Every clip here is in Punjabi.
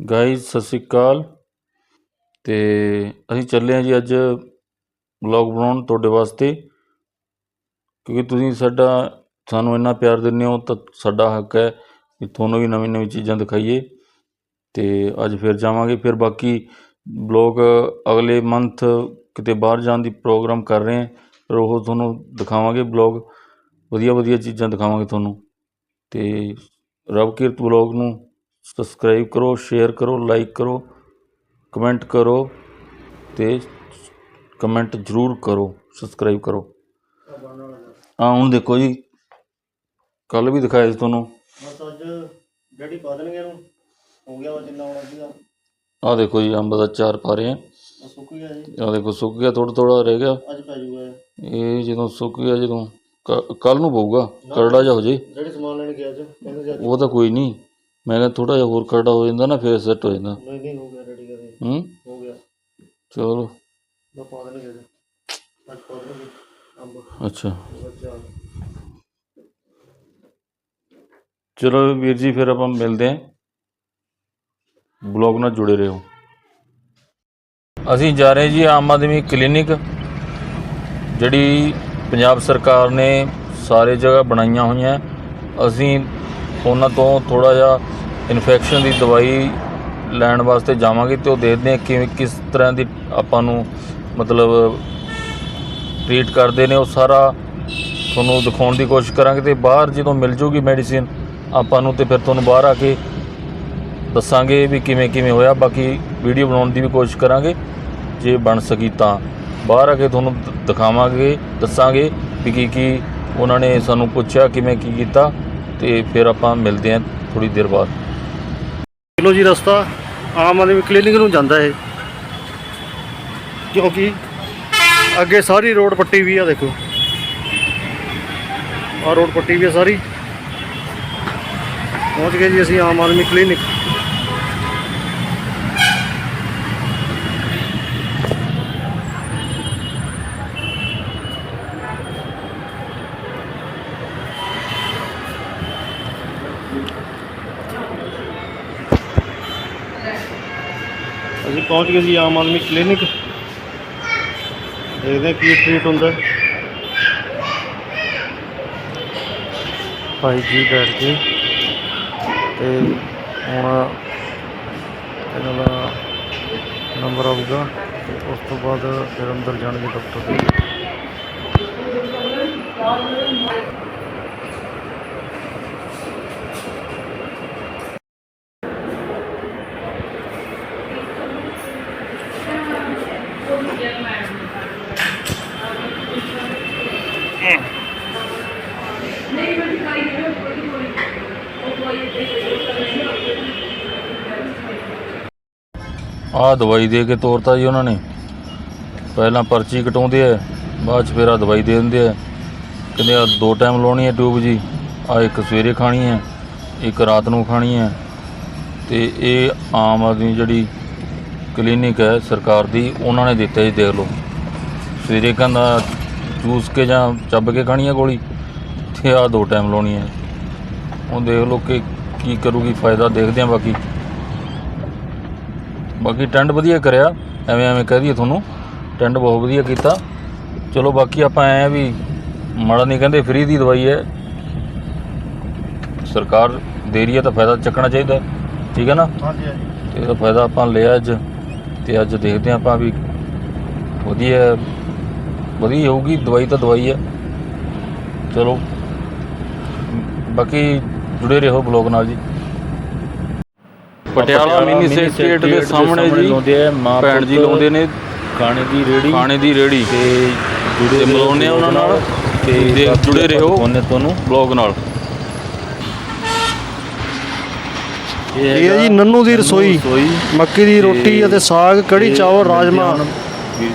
ਗਾਇਜ਼ ਸਤਿ ਸ਼੍ਰੀ ਅਕਾਲ। ਅਤੇ ਅਸੀਂ ਚੱਲੇ ਹਾਂ ਜੀ ਅੱਜ ਵਲੌਗ ਬਣਾਉਣ ਤੁਹਾਡੇ ਵਾਸਤੇ। ਕਿਉਂਕਿ ਤੁਸੀਂ ਸਾਡਾ, ਸਾਨੂੰ ਇੰਨਾ ਪਿਆਰ ਦਿੰਦੇ ਹੋ ਤਾਂ ਸਾਡਾ ਹੱਕ ਹੈ ਕਿ ਤੁਹਾਨੂੰ ਵੀ ਨਵੀਂ ਨਵੀਂ ਚੀਜ਼ਾਂ ਦਿਖਾਈਏ। ਅਤੇ ਅੱਜ ਫਿਰ ਜਾਵਾਂਗੇ। ਫਿਰ ਬਾਕੀ ਵਲੌਗ ਅਗਲੇ ਮੰਥ ਕਿਤੇ ਬਾਹਰ ਜਾਣ ਦੀ ਪ੍ਰੋਗਰਾਮ ਕਰ ਰਹੇ ਹਾਂ। ਫਿਰ ਉਹ ਤੁਹਾਨੂੰ ਦਿਖਾਵਾਂਗੇ ਵਲੌਗ ਵਧੀਆ ਵਧੀਆ ਚੀਜ਼ਾਂ ਦਿਖਾਵਾਂਗੇ ਤੁਹਾਨੂੰ। ਅਤੇ ਰਬ ਕੀਰਤ ਵਲੌਗ ਨੂੰ ਸਬਸਕ੍ਰਾਈਬ ਕਰੋ ਸ਼ੇਅਰ ਕਰੋ ਲਾਈਕ ਕਰੋ ਕਮੈਂਟ ਕਰੋ ਅਤੇ ਕਮੈਂਟ ਜ਼ਰੂਰ ਕਰੋ ਸਬਸਕ੍ਰਾਈਬ ਕਰੋ। ਹਾਂ ਹੁਣ ਦੇਖੋ ਜੀ ਕੱਲ ਵੀ ਦਿਖਾਇਆ ਸੀ ਤੁਹਾਨੂੰ। ਬਸ ਅੱਜ ਡੈਡੀ ਪਾ ਦੇਣਗੇ ਇਹਨੂੰ। ਹੋ ਗਿਆ ਵਾ ਜਿੰਨਾ ਹੋਣਾ ਸੀਗਾ। ਆਹ ਦੇਖੋ ਜੀ ਅੰਬ ਦਾ ਚਾਰ ਪਾ ਰਹੇ ਆ। ਉਹ ਸੁੱਕ ਗਿਆ ਜੀ। ਆਹ ਦੇਖੋ ਸੁੱਕ ਗਿਆ ਥੋੜਾ ਥੋੜਾ ਰਹਿ ਗਿਆ। ਅੱਜ ਪੈ ਜੂਗਾ ਇਹ। ਇਹ ਜਦੋਂ ਸੁੱਕ ਗਿਆ ਜਦੋਂ ਕੱਲ ਨੂੰ ਪਊਗਾ ਕਰੜਾ ਜਿਹਾ ਹੋ ਜੇ। ਡੈਡੀ ਸਮਾਨ ਲੈਣ ਗਿਆ ਅੱਜ ਕਹਿੰਦੇ ਜੀ ਅੱਜ ਉਹ ਤਾਂ ਕੋਈ ਨਹੀਂ। ਮੈਂ ਕਿਹਾ ਥੋੜਾ ਜਿਹਾ ਹੋਰ ਕਰੜਾ ਹੋ ਜਾਂਦਾ ਨਾ ਫੇਰ ਸੈੱਟ ਹੋ ਜਾਂਦਾ। ਨਹੀਂ ਨਹੀਂ ਹੋ ਗਿਆ ਡੈਡੀ ਕਹਿੰਦੇ ਹੂੰ? ਹੋ ਗਿਆ। ਚਲੋ। ਮੈਂ ਪਾ ਦੇਣਗੇ ਅੱਜ ਅੱਜ ਪਾ ਦੇਣਗੇ ਅੰਬ। ਅੱਛਾ। ਬੱਚਾ ਚਲੋ ਵੀਰ ਜੀ ਫਿਰ ਆਪਾਂ ਮਿਲਦੇ ਹਾਂ। ਬਲੌਗ ਨਾਲ ਜੁੜੇ ਰਹੋ। ਅਸੀਂ ਜਾ ਰਹੇ ਜੀ ਆਮ ਆਦਮੀ ਕਲੀਨਿਕ ਜਿਹੜੀ ਪੰਜਾਬ ਸਰਕਾਰ ਨੇ ਸਾਰੇ ਜਗ੍ਹਾ ਬਣਾਈਆਂ ਹੋਈਆਂ। ਅਸੀਂ ਉਹਨਾਂ ਤੋਂ ਥੋੜਾ ਜਿਹਾ ਇਨਫੈਕਸ਼ਨ ਦੀ ਦਵਾਈ ਲੈਣ ਵਾਸਤੇ ਜਾਵਾਂਗੇ ਤੇ ਉਹ ਦੇਖਦੇ ਹਾਂ ਕਿਵੇਂ ਕਿਸ ਤਰ੍ਹਾਂ ਦੀ ਆਪਾਂ ਨੂੰ ਮਤਲਬ ਟ੍ਰੀਟ ਕਰਦੇ ਨੇ। ਉਹ ਸਾਰਾ ਤੁਹਾਨੂੰ ਦਿਖਾਉਣ ਦੀ ਕੋਸ਼ਿਸ਼ ਕਰਾਂਗੇ ਤੇ ਬਾਹਰ ਜਦੋਂ ਮਿਲ ਜੂਗੀ ਮੈਡੀਸਿਨ ਆਪਾਂ ਨੂੰ ਤੇ ਫਿਰ ਤੁਹਾਨੂੰ ਬਾਹਰ ਆ ਕੇ ਦੱਸਾਂਗੇ ਵੀ ਕਿਵੇਂ ਕਿਵੇਂ ਹੋਇਆ। ਬਾਕੀ ਵੀਡੀਓ ਬਣਾਉਣ ਦੀ ਵੀ ਕੋਸ਼ਿਸ਼ ਕਰਾਂਗੇ। ਜੇ ਬਣ ਸਕੀ ਤਾਂ ਬਾਹਰ ਆ ਕੇ ਤੁਹਾਨੂੰ ਦਿਖਾਵਾਂਗੇ, ਦੱਸਾਂਗੇ ਵੀ ਕੀ ਕੀ ਉਹਨਾਂ ਨੇ ਸਾਨੂੰ ਪੁੱਛਿਆ, ਕਿਵੇਂ ਕੀ ਕੀਤਾ ਤੇ ਫਿਰ ਆਪਾਂ ਮਿਲਦੇ ਹਾਂ ਥੋੜੀ ਦੇਰ ਬਾਅਦ। ਕਿਲੋ ਜੀ ਰਸਤਾ, ਆਮ ਆਦਮੀ ਕਲੀਨਿਕ ਨੂੰ ਜਾਂਦਾ ਹੈ ਕਿਉਂਕਿ ਅੱਗੇ ਸਾਰੀ ਰੋਡ ਪੱਟੀ ਵੀ ਆ, ਦੇਖੋ। ਆ ਰੋਡ ਪੱਟੀ ਵੀ ਆ ਸਾਰੀ। ਪਹੁੰਚ ਗਏ ਜੀ ਅਸੀਂ ਆਮ ਆਦਮੀ ਕਲੀਨਿਕ। ਅਸੀਂ ਪਹੁੰਚ ਗਏ ਜੀ ਆਮ ਆਦਮੀ ਕਲੀਨਿਕ। ਦੇਖਦੇ ਕੀ ਟ੍ਰੀਟ ਹੁੰਦਾ। ਹੈ। ਭਾਈ ਜੀ ਬੈਠ ਕੇ ਤੇ ਹੁਣ ਇਹਨਾਂ ਦਾ ਨੰਬਰ ਆਊਗਾ ਤੇ ਉਸ ਤੋਂ ਬਾਅਦ ਫਿਰ ਅੰਦਰ ਜਾਣਗੇ ਡਾਕਟਰ ਦੇ ਆਹ ਦਵਾਈ ਦੇ ਕੇ ਤੋਰਤਾ ਜੀ ਉਹਨਾਂ ਨੇ। ਪਹਿਲਾਂ ਪਰਚੀ ਕਟਾਉਂਦੇ ਆ, ਬਾਅਦ ਚ ਫਿਰ ਆ ਦਵਾਈ ਦੇ ਦਿੰਦੇ ਆ। ਕਹਿੰਦੇ ਆ ਦੋ ਟਾਈਮ ਲਾਉਣੀ ਹੈ ਟਿਊਬ ਜੀ ਆ ਇੱਕ ਸਵੇਰੇ ਖਾਣੀ ਹੈ ਇੱਕ ਰਾਤ ਨੂੰ ਖਾਣੀ ਹੈ ਤੇ ਇਹ ਆਮ ਆਦਮੀ ਜਿਹੜੀ ਕਲੀਨਿਕ ਹੈ ਸਰਕਾਰ ਦੀ, ਉਹਨਾਂ ਨੇ ਦਿੱਤਾ ਜੀ ਦੇਖ ਲਓ। ਸਵੇਰੇ ਕਹਿੰਦਾ ਚੂਸ ਕੇ ਜਾਂ ਚੱਬ ਕੇ ਖਾਣੀ ਹੈ ਗੋਲੀ, ਤੇ ਆ ਦੋ ਟਾਈਮ ਲਾਉਣੀ ਹੈ ਉਹ ਦੇਖ ਲਓ ਕਿ ਕੀ ਕਰੂਗੀ, ਫਾਇਦਾ ਦੇਖਦੇ ਆ ਬਾਕੀ। ਬਾਕੀ ਟੈਂਡ ਵਧੀਆ ਕਰਿਆ ਐਵੇਂ ਐਵੇਂ ਕਹਿ ਦਈਏ ਤੁਹਾਨੂੰ। ਟੈਂਡ ਬਹੁਤ ਵਧੀਆ ਕੀਤਾ। ਚਲੋ ਬਾਕੀ ਆਪਾਂ ਐ ਵੀ ਮਾੜਾ ਨਹੀਂ ਕਹਿੰਦੇ ਫ੍ਰੀ ਦੀ ਦਵਾਈ ਹੈ। ਸਰਕਾਰ ਦੇ ਰਹੀ ਹੈ ਤਾਂ ਫਾਇਦਾ ਚੱਕਣਾ ਚਾਹੀਦਾ ਠੀਕ ਹੈ ਨਾ? ਹਾਂਜੀ ਹਾਂਜੀ। ਤੇ ਇਹਦਾ ਫਾਇਦਾ ਆਪਾਂ ਲਿਆ ਅੱਜ ਤੇ ਅੱਜ ਦੇਖਦੇ ਹਾਂ ਆਪਾਂ ਵੀ ਵਧੀਆ ਵਧੀਆ ਹੋਊਗੀ ਦਵਾਈ ਤਾਂ ਦਵਾਈ ਹੈ। ਚਲੋ। ਬਾਕੀ ਜੁੜੇ ਰਹੋ ਬਲੌਗ ਨਾਲ ਜੀ। ਪਟਿਆਲਾ ਮਿਨੀ ਸੈਕਟਰੀਏਟ ਦੇ ਸਾਹਮਣੇ ਜੀ ਲਾਉਂਦੇ ਆ ਮਾਂ ਭੈਣ ਜੀ ਲਾਉਂਦੇ ਨੇ ਖਾਣੇ ਦੀ ਰੇੜੀ ਖਾਣੇ ਦੀ ਰੇੜੀ। ਤੇ ਜੁੜੇ ਮਿਲਾਉਂਦੇ ਆ ਉਹਨਾਂ ਨਾਲ ਤੇ ਜੁੜੇ ਰਹੋ ਦਿਖਾਉਂਦੇ ਤੁਹਾਨੂੰ। ਬਲੌਗ ਨਾਲ। ਇਹ ਹੈ ਜੀ ਨੰਨੂ ਦੀ ਰਸੋਈ ਮੱਕੀ ਦੀ ਰੋਟੀ ਅਤੇ ਸਾਗ ਕੜੀ ਚਾਵਲ ਰਾਜਮਾ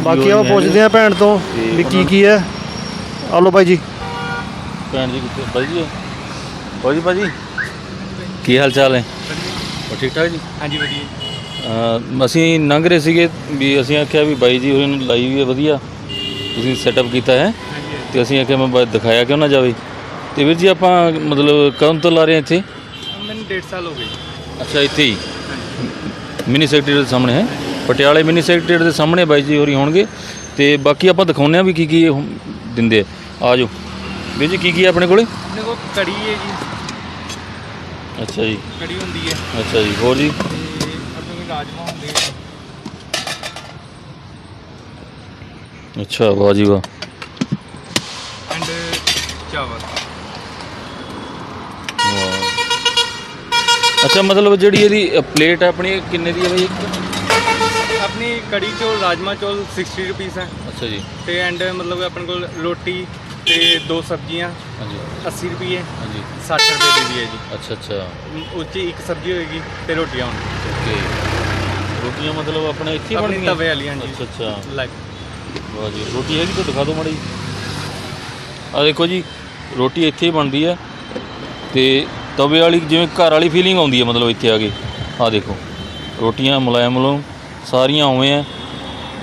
ਬਾਕੀ ਆਪਾਂ ਪੁੱਛਦੇ ਆ ਭੈਣ ਤੋਂ ਵੀ ਕੀ ਕੀ ਹੈ। ਆ ਲਓ ਬਾਈ ਜੀ। ਭੈਣ ਜੀ ਕਿੱਥੇ ਭਾਜੀ ਭਾਜੀ ਭਾਜੀ ਕੀ ਹਾਲ ਚਾਲ ਹੈ ਉਹ ਠੀਕ ਠਾਕ ਜੀ? ਹਾਂਜੀ ਵਧੀਆ। ਅਸੀਂ ਲੰਘ ਰਹੇ ਸੀਗੇ ਵੀ ਅਸੀਂ ਆਖਿਆ ਵੀ ਬਾਈ ਜੀ ਹੋਰਾਂ ਨੂੰ ਲਾਈ ਵੀ ਹੈ ਵਧੀਆ। ਤੁਸੀਂ ਸੈਟਅਪ ਕੀਤਾ ਹੈ। ਤੇ ਅਸੀਂ ਆਖਿਆ ਮੈਂ ਦਿਖਾਇਆ ਕਿਉਂ ਨਾ ਜਾਵੇ। ਤੇ ਵੀਰ ਜੀ ਆਪਾਂ ਮਤਲਬ ਕਦੋਂ ਤੋਂ ਲਾ ਰਹੇ ਹਾਂ ਇੱਥੇ? ਮੈਨੂੰ 1.5 ਸਾਲ ਹੋ ਗਏ। ਅੱਛਾ ਇੱਥੇ ਹੀ? ਮਿਨੀ ਸੈਕਟਰੀ ਦੇ ਸਾਹਮਣੇ ਹੈ। ਪਟਿਆਲੇ ਮਿਨੀ ਸੈਕਟਰੀ ਦੇ ਸਾਹਮਣੇ ਬਾਈ ਜੀ ਹੋਰੀ ਹੋਣਗੇ। ਤੇ ਬਾਕੀ ਆਪਾਂ ਦਿਖਾਉਂਦੇ ਆ ਵੀ ਕੀ ਕੀ ਇਹ ਦਿੰਦੇ ਆ। ਆ ਜਾਓ। ਵੀਰ ਜੀ ਕੀ ਕੀ ਹੈ ਆਪਣੇ ਕੋਲੇ? ਆਪਣੇ ਕੋਲ ਕੜੀ ਹੈ ਜੀ। ਅੱਛਾ ਜੀ। ਕੜੀ ਹੁੰਦੀ ਹੈ। ਅੱਛਾ ਜੀ ਹੋਰ ਜੀ? ਤੇ ਰਾਜਮਾ ਹੁੰਦੇ ਆ। ਅੱਛਾ ਵਾਹ ਜੀ ਵਾਹ। ਐਂਡ ਚਾਵਲ। ਵਾਹ। ਅੱਛਾ ਮਤਲਬ ਜਿਹੜੀ ਇਹਦੀ ਪਲੇਟ ਹੈ ਆਪਣੀ ਇਹ ਕਿੰਨੇ ਦੀ ਹੈ ਬਈ? ਆਪਣੀ ਕੜੀ ਚੌਲ ਰਾਜਮਾ ਚੌਲ 60 ਰੁਪੀਸ ਹੈ। ਅੱਛਾ ਜੀ। ਤੇ ਐਂਡ ਮਤਲਬ ਆਪਣੇ ਕੋਲ ਰੋਟੀ ਤੇ ਦੋ ਸਬਜ਼ੀਆਂ ਹਾਂਜੀ। 80 ਰੁਪਏ ਹਾਂਜੀ। 60 ਰੁਪਏ ਦੀ ਵੀ ਹੈ ਜੀ। ਅੱਛਾ ਅੱਛਾ। ਉਹ 'ਚ ਇੱਕ ਸਬਜ਼ੀ ਹੋਏਗੀ ਤੇ ਰੋਟੀਆਂ ਹੋਣਗੀਆਂ। ਓਕੇ। ਰੋਟੀਆਂ ਮਤਲਬ ਆਪਣੇ ਇੱਥੇ ਹੀ ਆਪਣੀ ਬਣਦੀਆਂ ਤਵੇ ਵਾਲੀਆਂ ਜੀ ਅੱਛਾ ਅੱਛਾ। ਲਾਈਕ ਵਾਹ ਜੀ ਰੋਟੀ ਹੈਗੀ ਤਾਂ ਦਿਖਾ ਦਿਓ ਮਾੜੀ ਆ ਦੇਖੋ ਜੀ ਰੋਟੀ ਇੱਥੇ ਹੀ ਬਣਦੀ ਹੈ ਤੇ ਤਵੇ ਵਾਲੀ ਜਿਵੇਂ ਘਰ ਵਾਲੀ ਫੀਲਿੰਗ ਆਉਂਦੀ ਹੈ ਮਤਲਬ ਇੱਥੇ ਆ ਕੇ। ਆ ਦੇਖੋ ਰੋਟੀਆਂ ਮੁਲਾਇਮ ਮੁਲਾਇਮ ਸਾਰੀਆਂ ਉਵੇਂ ਆ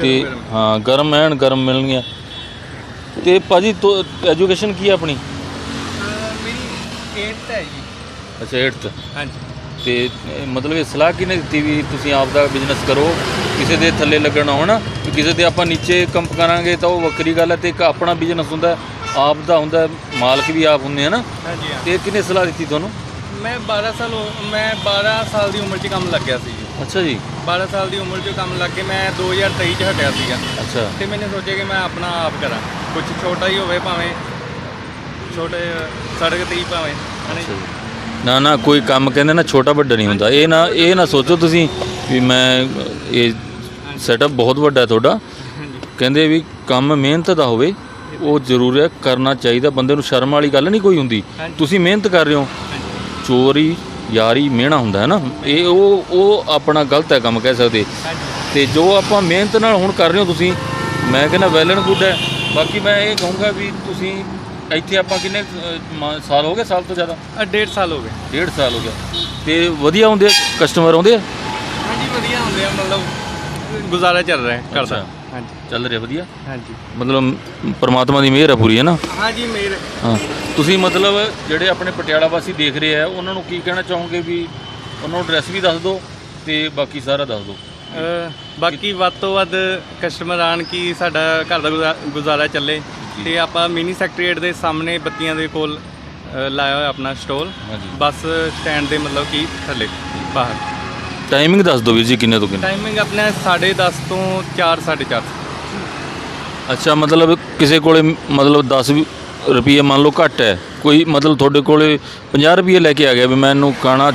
ਤੇ। ਹਾਂ ਗਰਮ ਐਨ ਗਰਮ ਮਿਲਣਗੀਆਂ। ਤੇ ਭਾਜੀ ਐਜੂਕੇਸ਼ਨ ਕੀ ਹੈ ਆਪਣੀ? ਮੇਰੀ 8th ਹੈ ਜੀ। ਅੱਛਾ 8th ਹਾਂਜੀ। ਤੇ ਇਹ ਮਤਲਬ ਇਹ ਸਲਾਹ ਕਿਹਨੇ ਦਿੱਤੀ ਵੀ ਤੁਸੀਂ ਆਪ ਦਾ ਬਿਜ਼ਨਸ ਕਰੋ? ਕਿਸੇ ਦੇ ਥੱਲੇ ਲੱਗਣਾ ਹੋਣਾ ਵੀ ਕਿਸੇ ਦੇ ਆਪਾਂ ਨੀਚੇ ਕੰਮ ਕਰਾਂਗੇ ਤਾਂ ਉਹ ਵੱਖਰੀ ਗੱਲ ਹੈ ਤੇ ਇੱਕ ਆਪਣਾ ਬਿਜ਼ਨਸ ਹੁੰਦਾ ਹੈ, ਆਪ ਦਾ ਹੁੰਦਾ ਹੈ, ਮਾਲਕ ਵੀ ਆਪ ਹੁੰਦੇ ਹਨ ਹਾਂਜੀ ਹਾਂ। ਤੇ ਕਿਹਨੇ ਸਲਾਹ ਦਿੱਤੀ ਤੁਹਾਨੂੰ? ਮੈਂ 12 ਸਾਲ ਮੈਂ 12 ਸਾਲ ਦੀ ਉਮਰ 'ਚ ਕੰਮ ਲੱਗਿਆ ਸੀ ਜੀ। ਅੱਛਾ ਜੀ। 12 ਸਾਲ ਦੀ ਉਮਰ 'ਚ ਕੰਮ ਲੱਗ ਕੇ ਮੈਂ 2023 'ਚ ਹਟਿਆ ਸੀਗਾ। ਅੱਛਾ। ਤੇ ਮੈंने ਸੋਚਿਆ ਕਿ ਮੈਂ ਆਪਣਾ ਆਪ ਕਰਾਂ। ਕੁਝ ਛੋਟਾ ਹੀ ਹੋਵੇ ਭਾਵੇਂ ਛੋਟੇ ਸੜਕ ਤੇ ਹੀ ਭਾਵੇਂ ਹਨਾ ਜੀ। ਨਾ ਨਾ ਕੋਈ ਕੰਮ ਕਹਿੰਦੇ ਨਾ ਛੋਟਾ ਵੱਡਾ ਨਹੀਂ ਹੁੰਦਾ। ਇਹ ਨਾ ਇਹ ਨਾ ਸੋਚੋ ਤੁਸੀਂ ਵੀ ਮੈਂ ਇਹ ਸੈਟਅਪ ਬਹੁਤ ਵੱਡਾ ਹੈ ਤੁਹਾਡਾ। ਕਹਿੰਦੇ ਵੀ ਕੰਮ ਮਿਹਨਤ ਦਾ ਹੋਵੇ ਉਹ ਜ਼ਰੂਰ ਹੈ ਕਰਨਾ ਚਾਹੀਦਾ। ਬੰਦੇ ਨੂੰ ਸ਼ਰਮ ਵਾਲੀ ਗੱਲ ਨਹੀਂ ਕੋਈ ਹੁੰਦੀ। ਹਾਂਜੀ। ਤੁਸੀਂ ਮਿਹਨਤ ਕਰ ਰਹੇ ਹੋ। ਹਾਂਜੀ। ਚੋਰੀ ਯਾਰੀ ਮਿਹਣਾ ਹੁੰਦਾ ਹੈ ਨਾ। ਇਹ ਉਹ ਉਹ ਆਪਣਾ ਗਲਤ ਹੈ ਕੰਮ ਕਹਿ ਸਕਦੇ। ਹਾਂਜੀ। ਤੇ ਜੋ ਆਪਾਂ ਮਿਹਨਤ ਨਾਲ ਹੁਣ ਕਰ ਰਹੇ ਹੋ ਤੁਸੀਂ ਮੈਂ ਕਹਿੰਦਾ ਵੈਲ ਐਂਡ ਗੁੱਡ ਹੈ। ਬਾਕੀ ਮੈਂ ਇਹ ਕਹੂੰਗਾ ਵੀ ਤੁਸੀਂ ਇੱਥੇ ਆਪਾਂ ਕਿੰਨੇ ਮ- ਸਾਲ ਹੋ ਗਏ ਸਾਲ ਤੋਂ ਜ਼ਿਆਦਾ? ਆ ਡੇਢ ਸਾਲ ਹੋ ਗਏ। ਡੇਢ ਸਾਲ ਹੋ ਗਿਆ। ਤੇ ਵਧੀਆ ਆਉਂਦੇ ਕਸਟਮਰ ਆਉਂਦੇ ਆ? ਹਾਂਜੀ ਵਧੀਆ ਹੁੰਦੇ ਆ ਮਤਲਬ ਗੁਜ਼ਾਰਾ ਚੱਲ ਰਿਹਾ ਹੈ ਘਰ ਦਾ। ਅੱਛਾ। ਹਾਂਜੀ। ਚੱਲ ਰਿਹਾ ਵਧੀਆ? ਹਾਂਜੀ। ਮਤਲਬ ਪਰਮਾਤਮਾ ਦੀ ਮਿਹਰ ਹੈ ਪੂਰੀ ਹੈ ਨਾ? ਹਾਂਜੀ ਮੇਰੇ ਹਾਂ। ਤੁਸੀਂ ਮਤਲਬ ਜਿਹੜੇ ਆਪਣੇ ਪਟਿਆਲਾ ਵਾਸੀ ਦੇਖ ਰਹੇ ਆ ਉਹਨਾਂ ਨੂੰ ਕੀ ਕਹਿਣਾ ਚਾਹੋਗੇ ਵੀ ਉਹਨਾਂ ਨੂੰ ਐਡਰੈਸ ਵੀ ਦੱਸ ਦਿਓ ਤੇ ਬਾਕੀ ਸਾਰਾ ਦੱਸ ਦਿਓ? ਬਾਕੀ ਵੱਧ ਤੋਂ ਵੱਧ ਕਸਟਮਰ ਆਣ ਕਿ ਸਾਡਾ ਘਰ ਦਾ ਗੁਜ਼ਾ- ਗੁਜ਼ਾਰਾ ਚੱਲੇ। ਤੇ ਆਪਾਂ ਮਿਨੀ ਸੈਕਟਰੀਏਟ ਦੇ ਸਾਹਮਣੇ ਬੱਤੀਆਂ ਦੇ ਕੋਲ ਲਾਇਆ ਹੋਇਆ ਆਪਣਾ ਸਟੋਲ ਹਾਂਜੀ। ਬੱਸ ਸਟੈਂਡ ਦੇ ਮਤਲਬ ਕਿ ਥੱਲੇ ਬਾਹਰ। ਟਾਈਮਿੰਗ ਦੱਸ ਦਿਓ ਵੀਰ ਜੀ ਕਿੰਨੇ ਤੋਂ ਕਿੰਨੇ? ਟਾਈਮਿੰਗ ਆਪਣਾ 10:30 ਤੋਂ 4 4:30 ਅੱਛਾ ਮਤਲਬ ਕਿਸੇ ਕੋਲੇ ਮਤਲਬ 10 ਵੀ ਰੁਪਏ ਮੰਨ ਲਓ ਘੱਟ ਹੈ। ਕੋਈ ਮਤਲਬ ਤੁਹਾਡੇ ਕੋਲੇ 50 ਰੁਪਏ ਲੈ ਕੇ ਆ ਗਿਆ ਵੀ ਮੈਨੂੰ ਖਾਣਾ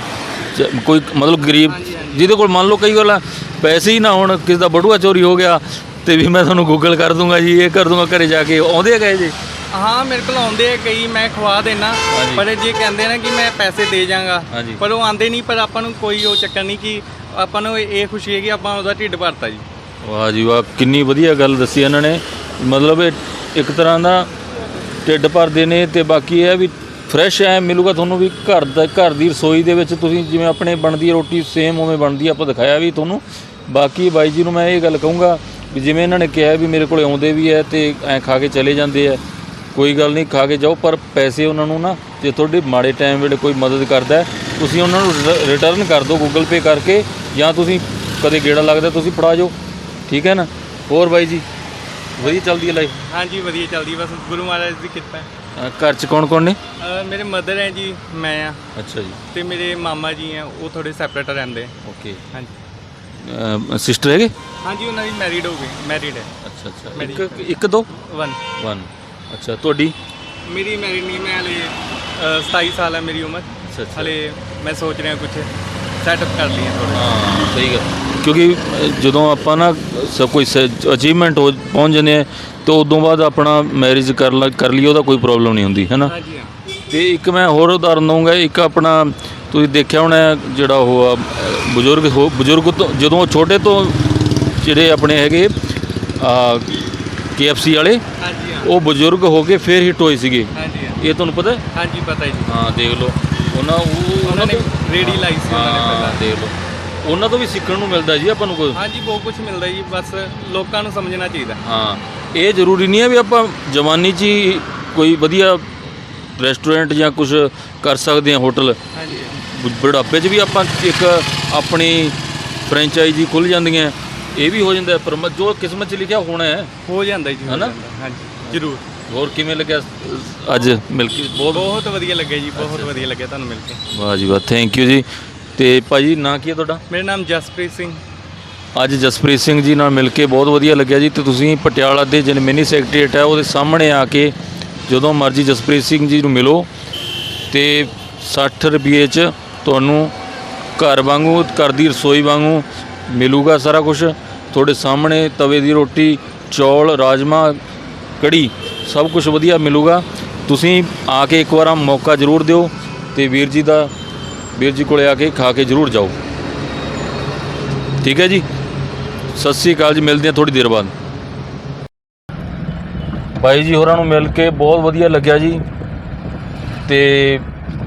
ਚ- ਕੋਈ ਮਤਲਬ ਗਰੀਬ। ਜਿਹਦੇ ਕੋਲ ਮੰਨ ਲਓ ਕਈ ਵਾਰ ਪੈਸੇ ਹੀ ਨਾ ਹੋਣ ਕਿਸੇ ਦਾ ਬੜੂਆ ਚੋਰੀ ਹੋ ਗਿਆ ਤੇ ਵੀ ਮੈਂ ਤੁਹਾਨੂੰ ਗੂਗਲ ਕਰ ਦੂੰਗਾ ਜੀ ਇਹ ਕਰ ਦੂੰਗਾ ਘਰੇ ਜਾ ਕੇ ਆਉਂਦੇ ਆ ਗਏ ਜੀ ਹਾਂ ਮੇਰੇ ਕੋਲ ਆਉਂਦੇ ਆ ਕਈ ਮੈਂ ਖਵਾ ਦੇਣਾ। ਪਰ ਜੇ ਕਹਿੰਦੇ ਨਾ ਕਿ ਮੈਂ ਪੈਸੇ ਦੇ ਜਾਵਾਂਗਾ। ਪਰ ਉਹ ਆਂਦੇ ਨਹੀਂ ਪਰ ਆਪਾਂ ਨੂੰ ਕੋਈ ਉਹ ਚੱਕਰ ਨਹੀਂ ਕਿ ਆਪਾਂ ਨੂੰ ਇਹ ਖੁਸ਼ੀ ਹੈ ਕਿ ਆਪਾਂ ਉਹਦਾ ਢਿੱਡ ਭਰਤਾ ਜੀ ਵਾਹ ਜੀ ਵਾਹ ਕਿੰਨੀ ਵਧੀਆ ਗੱਲ ਦੱਸੀ ਇਹਨਾਂ ਨੇ ਮਤਲਬ ਇੱਕ ਤਰ੍ਹਾਂ ਦਾ ਢਿੱਡ ਭਰਦੇ ਨੇ ਤੇ ਬਾਕੀ ਇਹ ਹੈ ਵੀ ਫਰੈਸ਼ ਐ ਮਿਲੂਗਾ ਤੁਹਾਨੂੰ ਵੀ ਘਰ ਦਾ ਘਰ ਦੀ ਰਸੋਈ ਦੇ ਵਿੱਚ ਤੁਸੀਂ ਜਿਵੇਂ ਆਪਣੇ ਬਣਦੀ ਰੋਟੀ ਸੇਮ ਉਵੇਂ ਬਣਦੀ ਆਪਾਂ ਦਿਖਾਇਆ ਵੀ ਤੁਹਾਨੂੰ ਬਾਕੀ ਬਾਈ ਜੀ ਨੂੰ ਮੈਂ ਇਹ ਗੱਲ ਕਹੂੰਗਾ ਵੀ ਜਿਵੇਂ ਇਹਨਾਂ ਨੇ ਕਿਹਾ ਵੀ ਮੇਰੇ ਕੋਲੇ ਆਉਂਦੇ ਵੀ ਹੈ ਤੇ ਐ ਖਾ ਕੇ ਚਲੇ ਜਾਂਦੇ ਆ ਕੋਈ ਗੱਲ ਨਹੀਂ ਖਾ ਕੇ ਜਾਓ ਪਰ ਪੈਸੇ ਉਹਨਾਂ ਨੂੰ ਨਾ ਜੇ ਤੁਹਾਡੇ ਮਾੜੇ ਟਾਈਮ ਵੇਲੇ ਕੋਈ ਮਦਦ ਕਰਦਾ ਤੁਸੀਂ ਉਹਨਾਂ ਨੂੰ ਰਿਟਰਨ ਕਰ ਦਿਓ ਗੂਗਲ ਪੇ ਕਰਕੇ ਜਾਂ ਤੁਸੀਂ ਕਦੇ ਗੇੜਾ ਲੱਗਦਾ ਤੁਸੀਂ ਫੜਾ ਜਾਓ। ਠੀਕ ਹੈ ਨਾ? ਹੋਰ ਬਾਈ ਜੀ? ਵਧੀਆ ਚੱਲਦੀ ਹੈ ਲਾਈਫ ਹਾਂਜੀ ਵਧੀਆ ਚੱਲਦੀ ਬਸ ਗੁਰੂ ਮਹਾਰਾਜ ਦੀ ਕਿਰਪਾ ਹੈ। ਘਰ ਚ ਕੌਣ ਕੌਣ ਨੇ? ਅਹ ਮੇਰੇ ਮਦਰ ਹੈ ਜੀ ਮੈਂ ਆ ਅੱਛਾ ਜੀ। ਤੇ ਮੇਰੇ ਮਾਮਾ ਜੀ ਆ ਉਹ ਥੋੜੇ ਸੈਪਰੇਟ ਰਹਿੰਦੇ। ਓਕੇ ਹਾਂਜੀ। ਸਿਸਟਰ ਹੈਗੇ? ਹਾਂਜੀ ਉਹਨਾਂ ਦੀ ਮੈਰਿਡ ਹੋ ਗਈ ਮੈਰਿਡ ਹੈ। ਅੱਛਾ ਅੱਛਾ। ਇੱਕ ਇੱਕ ਦੋ? ਵਨ ਵਨ ਅੱਛਾ ਤੁਹਾਡੀ? ਮੇਰੀ ਮੈਰਿਡ ਨਹੀਂ ਮੈਂ ਹਲੇ ਅਹ, 27 ਸਾਲ ਹੈ ਮੇਰੀ ਉਮਰ। ਅੱਛਾ ਅੱਛਾ। ਹਲੇ ਮੈਂ ਸੋਚ ਰਿਹਾ ਕੁਝ ਸੈਟਅਪ ਕਰ ਲਈਏ ਥੋੜਾ ਹਾਂ ਸਹੀ ਗੱਲ। ਕਿਉਂਕਿ ਅ, ਜਦੋਂ ਆਪਾਂ ਨਾ ਸਭ ਕੋਈ ਅਚੀਵਮੈਂਟ ਹੋ ਪਹੁੰਚ ਜਾਂਦੇ ਆ ਤਾਂ ਉਦੋਂ ਬਾਅਦ ਆਪਣਾ ਮੈਰਿਜ ਕਰ ਲ ਕਰ ਲਈ ਉਹਦਾ ਕੋਈ ਪ੍ਰੋਬਲਮ ਨਹੀਂ ਹੁੰਦੀ ਹੈ ਨਾ? ਹਾਂਜੀ ਹਾਂ। ਤੇ ਇੱਕ ਮੈਂ ਹੋਰ ਉਦਾਹਰਨ ਦਊਂਗਾ ਇੱਕ ਆਪਣਾ ਤੁਸੀਂ ਦੇਖਿਆ ਹੋਣਾ ਜਿਹੜਾ ਉਹ ਆ, ਅ, ਬਜ਼ੁਰਗ ਹੋ ਬਜ਼ੁਰਗ ਤੋਂ ਜਦੋਂ ਛੋਟੇ ਤੋਂ ਜਿਹੜੇ ਆਪਣੇ ਹੈਗੇ ਆ KFC ਵਾਲੇ ਹਾਂਜੀ ਹਾਂ। ਉਹ ਬਜ਼ੁਰਗ ਹੋ ਕੇ ਫੇਰ ਹਿੱਟ ਹੋਏ ਸੀਗੇ। ਹਾਂਜੀ ਹਾਂ। ਇਹ ਤੁਹਾਨੂੰ ਪਤਾ? ਹੈ? ਹਾਂਜੀ ਪਤਾ ਹੈ ਜੀ। ਹਾਂ ਦੇਖ ਲਓ। ਉਹਨਾਂ ਉਹ ਉਹਨਾਂ ਨੇ ਤੋਂ- ਰੇੜੀ ਲਾਈ ਸੀ ਉਹਨਾਂ ਨੇ ਹਾਂ ਪਹਿਲਾਂ। ਦੇਖ ਲਓ। ਉਹਨਾਂ ਤੋਂ ਵੀ ਸਿੱਖਣ ਨੂੰ ਮਿਲਦਾ ਜੀ ਆਪਾਂ ਨੂੰ ਕੋਈ। ਹਾਂਜੀ ਬਹੁਤ ਕੁਝ ਮਿਲਦਾ ਜੀ ਬਸ ਲੋਕਾਂ ਨੂੰ ਸਮਝਣਾ ਚਾਹੀਦਾ। ਹਾਂ ਇਹ ਜ਼ਰੂਰੀ ਨਹੀਂ ਹੈ ਵੀ ਆਪਾਂ ਜਵਾਨੀ 'ਚ ਹੀ ਕੋਈ ਵਧੀਆ ਰੈਸਟੋਰੈਂਟ ਜਾਂ ਕੁਝ ਕਰ ਸਕਦੇ ਹਾਂ ਹੋਟਲ? ਬੁਢਾਪੇ 'ਚ ਵੀ ਆਪਾਂ ਇੱਕ ਆਪਣੀ ਫਰੈਂਚਾਈਜ਼ੀ ਖੁੱਲ ਜਾਂਦੀਆਂ ਇਹ ਵੀ ਹੋ ਜਾਂਦਾ ਹੈ, ਪਰ ਮ- ਜੋ ਕਿਸਮਤ 'ਚ ਲਿਖਿਆ ਹੋਣਾ ਹੈ। ਹੋ ਜਾਂਦਾ ਜੀ ਹੋ ਹਨਾ? ਹਾਂਜੀ ਜ਼ਰੂਰ। ਹੋਰ ਕਿਵੇਂ ਲੱਗਿਆ ਅੱਜ ਮਿਲ ਕੇ? ਬਹੁਤ ਬਹੁਤ ਵਧੀਆ ਲੱਗਿਆ ਜੀ ਬਹੁਤ ਵਧੀਆ ਲੱਗਿਆ ਤੁਹਾਨੂੰ ਮਿਲ ਕੇ। ਵਾਹ ਜੀ ਵਾਹ ਥੈਂਕ ਯੂ ਜੀ। ਤੇ ਭਾਜੀ ਨਾਂ ਕੀ ਹੈ ਤੁਹਾਡਾ? ਮੇਰਾ ਨਾਮ ਜਸਪ੍ਰੀਤ ਸਿੰਘ। ਅੱਜ ਜਸਪ੍ਰੀਤ ਸਿੰਘ ਜੀ ਨਾਲ ਮਿਲ ਕੇ ਬਹੁਤ ਵਧੀਆ ਲੱਗਿਆ ਜੀ। ਤੇ ਤੁਸੀਂ ਪਟਿਆਲਾ ਦੇ ਜਿਹੜੇ ਮਿਨੀ ਸੈਕਟਰੀਏਟ ਹੈ ਉਹਦੇ ਸਾਹਮਣੇ ਆ ਕੇ ਜਦੋਂ ਮਰਜ਼ੀ ਜਸਪ੍ਰੀਤ ਸਿੰਘ ਜੀ ਨੂੰ ਮਿਲੋ ਤੇ 60 ਰੁਪਏ ਚ ਤੁਹਾਨੂੰ ਘਰ ਵਾਂਗੂ, ਘਰ ਦੀ ਰਸੋਈ ਵਾਂਗੂ ਮਿਲੂਗਾ ਸਾਰਾ ਕੁਝ ਤੁਹਾਡੇ ਸਾਹਮਣੇ ਤਵੇ ਦੀ ਰੋਟੀ, ਚੌਲ, ਰਾਜਮਾ, ਕੜੀ, ਸਭ ਕੁਝ ਵਧੀਆ ਮਿਲੂਗਾ। ਤੁਸੀਂ ਆ ਕੇ ਇੱਕ ਵਾਰ ਮੌਕਾ ਜ਼ਰੂਰ ਦਿਓ ਤੇ ਵੀਰ ਜੀ ਦਾ, ਵੀਰ ਜੀ ਕੋਲੇ ਆ ਕੇ ਖਾ ਕੇ ਜ਼ਰੂਰ ਜਾਓ। ਠੀਕ ਹੈ ਜੀ? ਸਤਿ ਸ੍ਰੀ ਅਕਾਲ ਜੀ, ਮਿਲਦੇ ਹਾਂ ਥੋੜੀ ਦੇਰ ਬਾਅਦ। ਬਾਈ ਜੀ ਹੋਰਾਂ ਨੂੰ ਮਿਲ ਕੇ ਬਹੁਤ ਵਧੀਆ ਲੱਗਿਆ ਜੀ। ਤੇ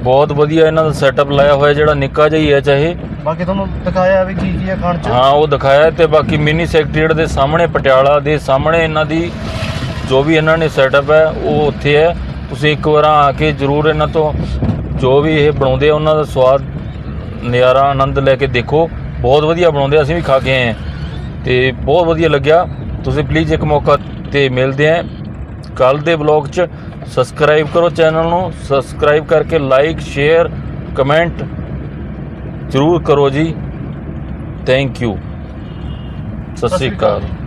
ਬਹੁਤ ਵਧੀਆ ਇਹਨਾਂ ਦਾ ਸੈਟਅਪ ਲਾਇਆ ਹੋਇਆ ਜਿਹੜਾ ਨਿੱਕਾ ਜਿਹਾ ਹੀ ਹੈ ਚਾਹੇ। ਬਾਕੀ ਤੁਹਾਨੂੰ ਦਿਖਾਇਆ ਵੀ ਕੀ ਕੀ ਹੈ ਖਾਣ ਚ? ਹਾਂ ਉਹ ਦਿਖਾਇਆ ਤੇ ਬਾਕੀ ਮਿਨੀ ਸੈਕਟਰੀਏਟ ਦੇ ਸਾਹਮਣੇ ਪਟਿਆਲਾ ਦੇ ਸਾਹਮਣੇ ਇਹਨਾਂ ਦੀ ਜੋ ਵੀ ਇਹਨਾਂ ਨੇ ਸੈਟਅਪ ਹੈ ਉਹ ਉੱਥੇ ਹੈ। ਤੁਸੀਂ ਇੱਕ ਵਾਰ ਆ ਕੇ ਜ਼ਰੂਰ ਇਹਨਾਂ ਤੋਂ ਜੋ ਵੀ ਇਹ ਬਣਾਉਂਦੇ ਆ ਉਹਨਾਂ ਦਾ ਸਵਾਦ ਨਜ਼ਾਰਾ ਆਨੰਦ ਲੈ ਕੇ ਦੇਖੋ। ਬਹੁਤ ਵਧੀਆ ਬਣਾਉਂਦੇ ਅਸੀਂ ਵੀ ਖਾ ਕੇ ਆਏ ਹਾਂ। ਤੇ ਬਹੁਤ ਵਧੀਆ ਲੱਗਿਆ। ਤੁਸੀਂ ਪਲੀਜ਼ ਇੱਕ ਮੌਕਾ ਤੇ ਮਿਲਦੇ ਆਂ। ਕੱਲ ਦੇ ਵਲੌਗ 'ਚ ਸਬਸਕ੍ਰਾਈਬ ਕਰੋ ਚੈਨਲ ਨੂੰ ਸਬਸਕ੍ਰਾਈਬ ਕਰਕੇ ਲਾਈਕ ਸ਼ੇਅਰ ਕਮੈਂਟ ਜ਼ਰੂਰ ਕਰੋ ਜੀ। ਥੈਂਕ ਯੂ ਸਤਿ ਸ਼੍ਰੀ ਅਕਾਲ।